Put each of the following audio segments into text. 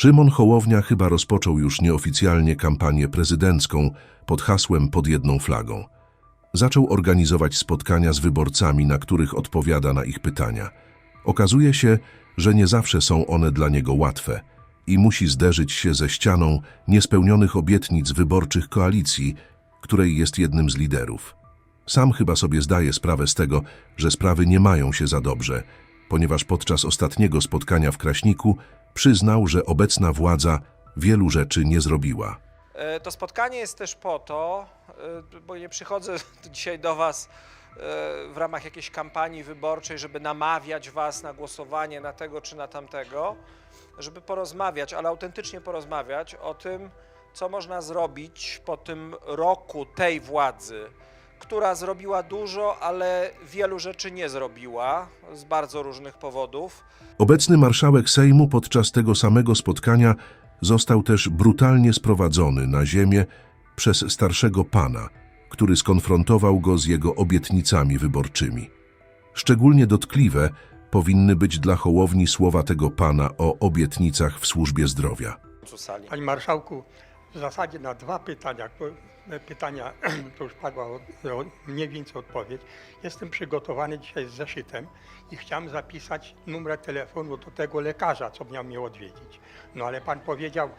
Szymon Hołownia chyba rozpoczął już nieoficjalnie kampanię prezydencką pod hasłem pod jedną flagą. Zaczął organizować spotkania z wyborcami, na których odpowiada na ich pytania. Okazuje się, że nie zawsze są one dla niego łatwe i musi zderzyć się ze ścianą niespełnionych obietnic wyborczych koalicji, której jest jednym z liderów. Sam chyba sobie zdaje sprawę z tego, że sprawy nie mają się za dobrze, ponieważ podczas ostatniego spotkania w Kraśniku przyznał, że obecna władza wielu rzeczy nie zrobiła. E, To spotkanie jest też po to, e, bo nie przychodzę dzisiaj do Was e, w ramach jakiejś kampanii wyborczej, żeby namawiać Was na głosowanie na tego czy na tamtego, żeby porozmawiać, ale autentycznie porozmawiać o tym, co można zrobić po tym roku tej władzy, która zrobiła dużo, ale wielu rzeczy nie zrobiła z bardzo różnych powodów. Obecny marszałek Sejmu podczas tego samego spotkania został też brutalnie sprowadzony na ziemię przez starszego pana, który skonfrontował go z jego obietnicami wyborczymi. Szczególnie dotkliwe powinny być dla Hołowni słowa tego pana o obietnicach w służbie zdrowia. Sali. Panie Marszałku, w zasadzie na dwa pytania, bo- pytania to już padła mniej więcej odpowiedź. Jestem przygotowany dzisiaj z zeszytem i chciałem zapisać numer telefonu do tego lekarza, co miał mnie odwiedzić. No ale pan powiedział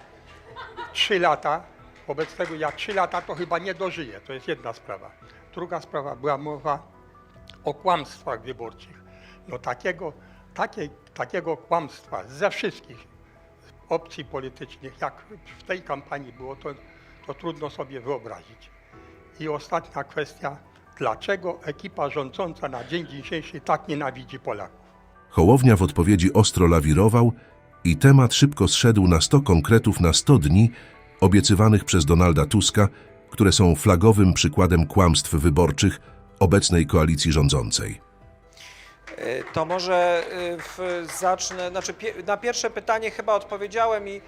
trzy lata, wobec tego ja trzy lata to chyba nie dożyję, to jest jedna sprawa. Druga sprawa, była mowa o kłamstwach wyborczych. No takiego, takie, takiego kłamstwa ze wszystkich opcji politycznych, jak w tej kampanii było, to, to trudno sobie wyobrazić. I ostatnia kwestia, dlaczego ekipa rządząca na dzień dzisiejszy tak nienawidzi Polaków? Hołownia w odpowiedzi ostro lawirował i temat szybko zszedł na 100 konkretów na 100 dni obiecywanych przez Donalda Tuska, które są flagowym przykładem kłamstw wyborczych obecnej koalicji rządzącej. Y, To może y, w, zacznę, znaczy pie, na pierwsze pytanie chyba odpowiedziałem i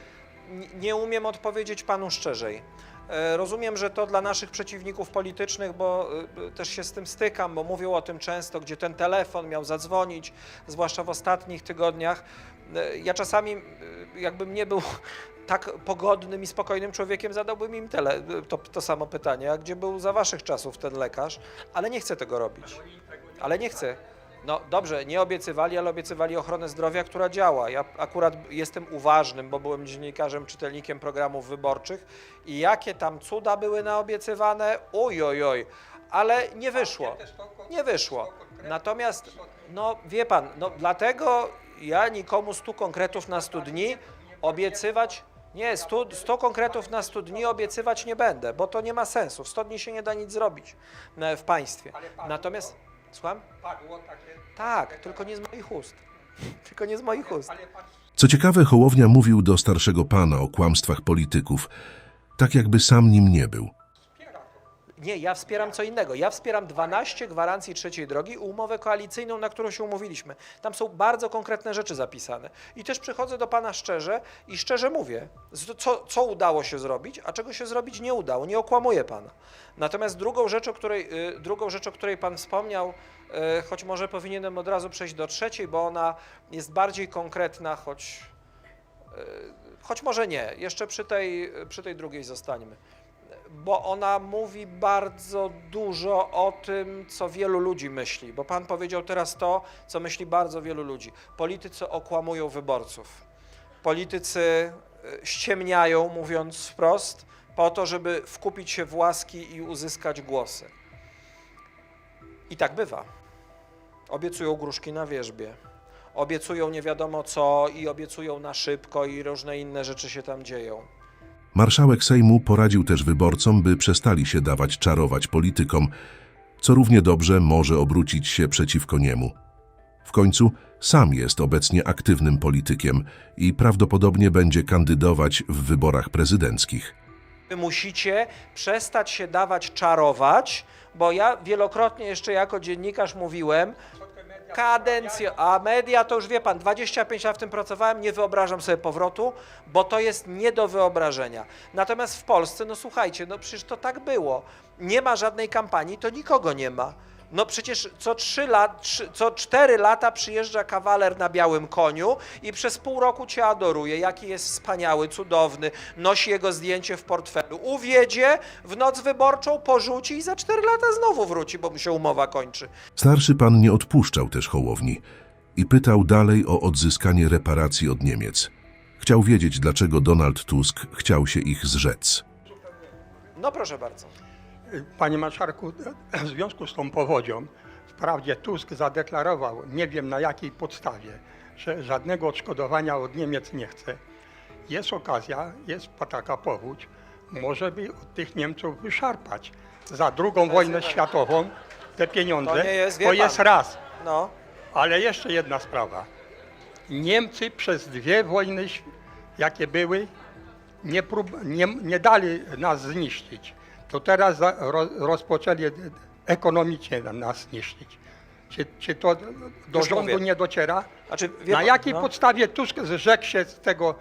nie umiem odpowiedzieć panu szczerzej. E, Rozumiem, że to dla naszych przeciwników politycznych, bo y, też się z tym stykam, bo mówią o tym często, gdzie ten telefon miał zadzwonić, zwłaszcza w ostatnich tygodniach. E, Ja czasami, jakbym nie był tak pogodnym i spokojnym człowiekiem, zadałbym im tele, to, to samo pytanie, a gdzie był za waszych czasów ten lekarz, ale nie chcę tego robić. Ale nie chcę. No dobrze, nie obiecywali, ale obiecywali ochronę zdrowia, która działa. Ja akurat jestem uważnym, bo byłem dziennikarzem, czytelnikiem programów wyborczych i jakie tam cuda były naobiecywane, oj, oj, oj, ale nie wyszło. Nie wyszło. Natomiast, no wie pan, no dlatego ja nikomu 100 konkretów na 100 dni obiecywać, nie, 100, 100 konkretów na 100 dni obiecywać nie będę, bo to nie ma sensu. W 100 dni się nie da nic zrobić e, w państwie. Natomiast, słucham? Padło takie, Tak, tylko nie z moich ust. Tylko nie z moich ust. Co ciekawe, Hołownia mówił do starszego pana o kłamstwach polityków, tak jakby sam nim nie był. Nie, ja wspieram co innego. Ja wspieram 12 gwarancji trzeciej drogi i umowę koalicyjną, na którą się umówiliśmy. Tam są bardzo konkretne rzeczy zapisane. I też przychodzę do pana szczerze i szczerze mówię, co, co udało się zrobić, a czego się zrobić nie udało. Nie okłamuję pana. Natomiast drugą rzecz, o której, y, drugą rzecz, o której pan wspomniał, y, choć może powinienem od razu przejść do trzeciej, bo ona jest bardziej konkretna, choć choć może nie, jeszcze przy tej, przy tej drugiej zostańmy, bo ona mówi bardzo dużo o tym, co wielu ludzi myśli, bo Pan powiedział teraz to, co myśli bardzo wielu ludzi. Politycy okłamują wyborców. Politycy e, ściemniają, mówiąc wprost, po to, żeby wkupić się w łaski i uzyskać głosy. I tak bywa. Obiecują gruszki na wierzbie obiecują nie wiadomo co i obiecują na szybko i różne inne rzeczy się tam dzieją. Marszałek Sejmu poradził też wyborcom, by przestali się dawać czarować politykom, co równie dobrze może obrócić się przeciwko niemu. W końcu sam jest obecnie aktywnym politykiem i prawdopodobnie będzie kandydować w wyborach prezydenckich. Wy musicie przestać się dawać czarować, bo ja wielokrotnie jeszcze jako dziennikarz mówiłem, kadencję, a media to już wie pan, 25 lat w tym pracowałem, nie wyobrażam sobie powrotu, bo to jest nie do wyobrażenia. Natomiast w Polsce, no słuchajcie, no przecież to tak było. Nie ma żadnej kampanii, to nikogo nie ma. No przecież co trzy lat, co cztery lata przyjeżdża kawaler na białym koniu i przez pół roku cię adoruje, jaki jest wspaniały, cudowny, nosi jego zdjęcie w portfelu. Uwiedzie, w noc wyborczą porzuci i za cztery lata znowu wróci, bo mu się umowa kończy. Starszy pan nie odpuszczał też Hołowni i pytał dalej o odzyskanie reparacji od Niemiec. Chciał wiedzieć, dlaczego Donald Tusk chciał się ich zrzec. No proszę bardzo. Panie marszałku, w związku z tą powodzią, wprawdzie Tusk zadeklarował, nie wiem na jakiej podstawie, że żadnego odszkodowania od Niemiec nie chce. Jest okazja, jest taka powódź, może by od tych Niemców wyszarpać za drugą wojnę światową te pieniądze. To jest, to jest raz. No. Ale jeszcze jedna sprawa. Niemcy przez dwie wojny, jakie były, nie, prób, nie, nie dali nas zniszczyć. To teraz rozpoczęli ekonomicznie na- nas zniszczyć. Czy, czy to do Już rządu mówię. nie dociera? Znaczy, wie Na pan- jakiej no. podstawie Tusk zrzekł się z tego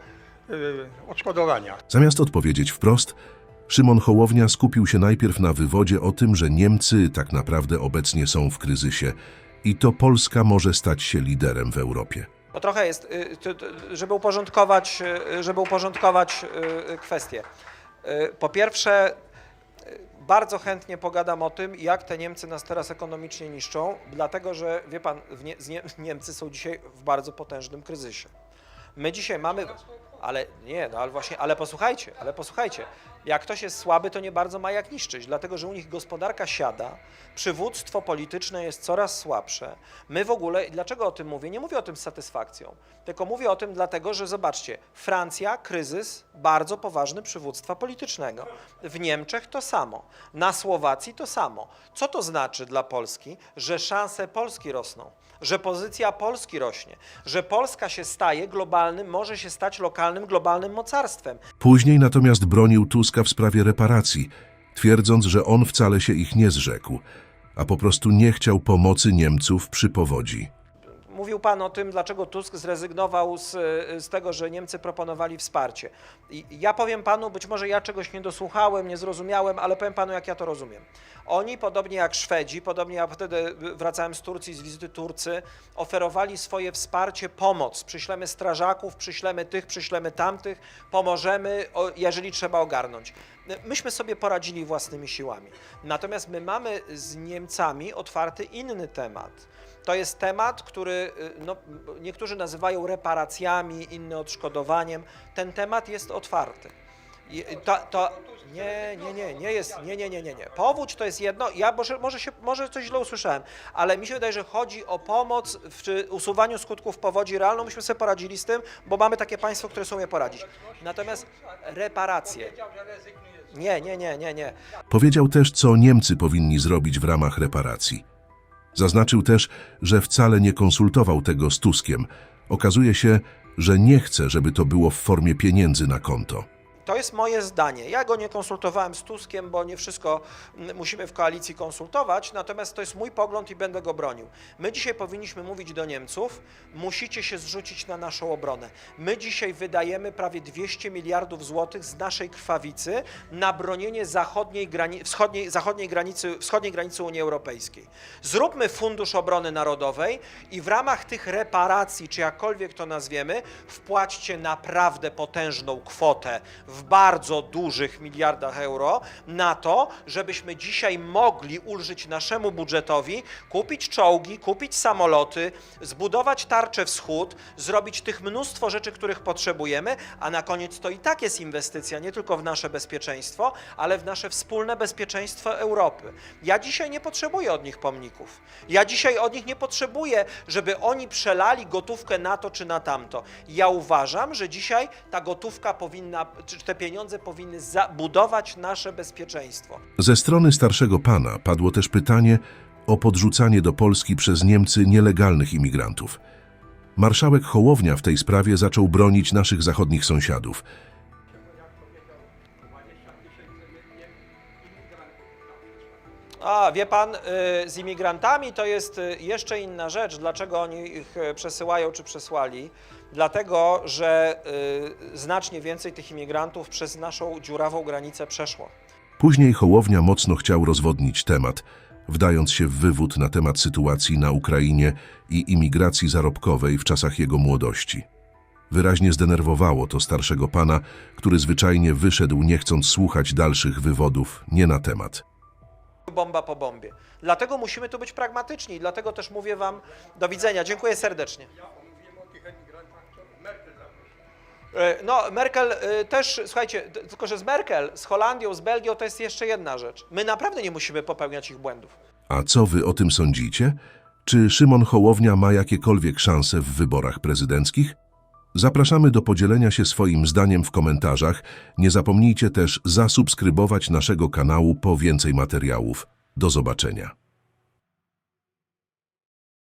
y, odszkodowania? Zamiast odpowiedzieć wprost, Szymon Hołownia skupił się najpierw na wywodzie o tym, że Niemcy tak naprawdę obecnie są w kryzysie i to Polska może stać się liderem w Europie. No trochę jest, y, to- to- żeby uporządkować, y, żeby uporządkować y, kwestię. Y, Po pierwsze, bardzo chętnie pogadam o tym, jak te Niemcy nas teraz ekonomicznie niszczą, dlatego że, wie pan, Nie- Niemcy są dzisiaj w bardzo potężnym kryzysie. My dzisiaj mamy, ale nie, no ale właśnie, ale posłuchajcie, ale posłuchajcie. Jak ktoś jest słaby, to nie bardzo ma jak niszczyć, dlatego że u nich gospodarka siada, przywództwo polityczne jest coraz słabsze. My w ogóle, dlaczego o tym mówię? Nie mówię o tym z satysfakcją, tylko mówię o tym dlatego, że zobaczcie, Francja, kryzys bardzo poważny przywództwa politycznego. W Niemczech to samo, na Słowacji to samo. Co to znaczy dla Polski? Że szanse Polski rosną, że pozycja Polski rośnie, że Polska się staje globalnym, może się stać lokalnym, globalnym mocarstwem. Później natomiast bronił Tuska w sprawie reparacji, twierdząc, że on wcale się ich nie zrzekł, a po prostu nie chciał pomocy Niemców przy powodzi. Mówił Pan o tym, dlaczego Tusk zrezygnował z, z tego, że Niemcy proponowali wsparcie. I ja powiem Panu, być może ja czegoś nie dosłuchałem, nie zrozumiałem, ale powiem Panu, jak ja to rozumiem. Oni, podobnie jak Szwedzi, podobnie jak wtedy wracałem z Turcji, z wizyty Turcy, oferowali swoje wsparcie, pomoc. Przyślemy strażaków, przyślemy tych, przyślemy tamtych, pomożemy, jeżeli trzeba ogarnąć. Myśmy sobie poradzili własnymi siłami. Natomiast my mamy z Niemcami otwarty inny temat. To jest temat, który y, no, niektórzy nazywają reparacjami, inny odszkodowaniem. Ten temat jest otwarty. I To, to, nie, nie, nie, nie jest, nie, nie, nie, nie, nie. Powódź to jest jedno, ja może, może, się, może coś źle usłyszałem, ale mi się wydaje, że chodzi o pomoc w usuwaniu skutków powodzi realną. Myśmy sobie poradzili z tym, bo mamy takie państwo, które są je poradzić. Natomiast reparacje, nie, nie, nie, nie, nie. Powiedział też, co Niemcy powinni zrobić w ramach reparacji. Zaznaczył też, że wcale nie konsultował tego z Tuskiem. Okazuje się, że nie chce, żeby to było w formie pieniędzy na konto. To jest moje zdanie. Ja go nie konsultowałem z Tuskiem, bo nie wszystko mm, musimy w koalicji konsultować, natomiast to jest mój pogląd i będę go bronił. My dzisiaj powinniśmy mówić do Niemców, musicie się zrzucić na naszą obronę. My dzisiaj wydajemy prawie 200 miliardów złotych z naszej krwawicy na bronienie zachodniej, grani- wschodniej, zachodniej granicy, wschodniej granicy Unii Europejskiej. Zróbmy Fundusz Obrony Narodowej i w ramach tych reparacji, czy jakkolwiek to nazwiemy, wpłaćcie naprawdę potężną kwotę w bardzo dużych miliardach euro na to, żebyśmy dzisiaj mogli ulżyć naszemu budżetowi, kupić czołgi, kupić samoloty, zbudować tarczę wschód, zrobić tych mnóstwo rzeczy, których potrzebujemy, a na koniec to i tak jest inwestycja nie tylko w nasze bezpieczeństwo, ale w nasze wspólne bezpieczeństwo Europy. Ja dzisiaj nie potrzebuję od nich pomników. Ja dzisiaj od nich nie potrzebuję, żeby oni przelali gotówkę na to czy na tamto. Ja uważam, że dzisiaj ta gotówka powinna, czy te pieniądze powinny zabudować nasze bezpieczeństwo. Ze strony starszego pana padło też pytanie o podrzucanie do Polski przez Niemcy nielegalnych imigrantów. Marszałek Hołownia w tej sprawie zaczął bronić naszych zachodnich sąsiadów. A, wie pan, y, z imigrantami to jest y, jeszcze inna rzecz. Dlaczego oni ich y, przesyłają czy przesłali? Dlatego, że znacznie więcej tych imigrantów przez naszą dziurawą granicę przeszło. Później Hołownia mocno chciał rozwodnić temat, wdając się w wywód na temat sytuacji na Ukrainie i imigracji zarobkowej w czasach jego młodości. Wyraźnie zdenerwowało to starszego pana, który zwyczajnie wyszedł, nie chcąc słuchać dalszych wywodów nie na temat. Bomba po bombie. Dlatego musimy tu być pragmatyczni i dlatego też mówię Wam do widzenia. Dziękuję serdecznie. E, No, Merkel e, też, słuchajcie, tylko że z Merkel, z Holandią, z Belgią to jest jeszcze jedna rzecz. My naprawdę nie musimy popełniać ich błędów. A co wy o tym sądzicie? Czy Szymon Hołownia ma jakiekolwiek szanse w wyborach prezydenckich? Zapraszamy do podzielenia się swoim zdaniem w komentarzach. Nie zapomnijcie też zasubskrybować naszego kanału po więcej materiałów. Do zobaczenia.